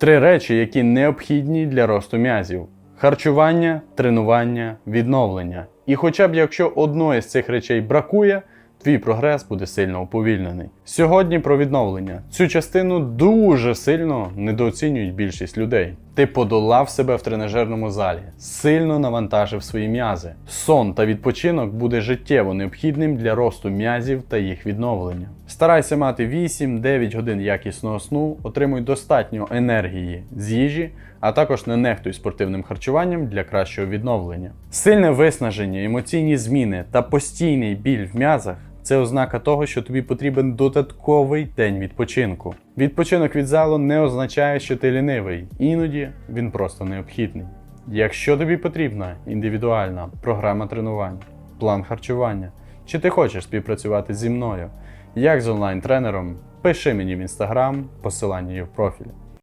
Три речі, які необхідні для росту м'язів: харчування, тренування, відновлення. І хоча б якщо одної з цих речей бракує, твій прогрес буде сильно уповільнений. Сьогодні про відновлення. Цю частину дуже сильно недооцінюють більшість людей. Ти подолав себе в тренажерному залі, сильно навантажив свої м'язи. Сон та відпочинок буде життєво необхідним для росту м'язів та їх відновлення. Старайся мати 8-9 годин якісного сну, отримуй достатньо енергії з їжі, а також не нехтуй спортивним харчуванням для кращого відновлення. Сильне виснаження, емоційні зміни та постійний біль в м'язах це ознака того, що тобі потрібен додатковий день відпочинку. Відпочинок від залу не означає, що ти лінивий, іноді він просто необхідний. Якщо тобі потрібна індивідуальна програма тренувань, план харчування, чи ти хочеш співпрацювати зі мною, як з онлайн-тренером, пиши мені в інстаграм, посилання є в профілі.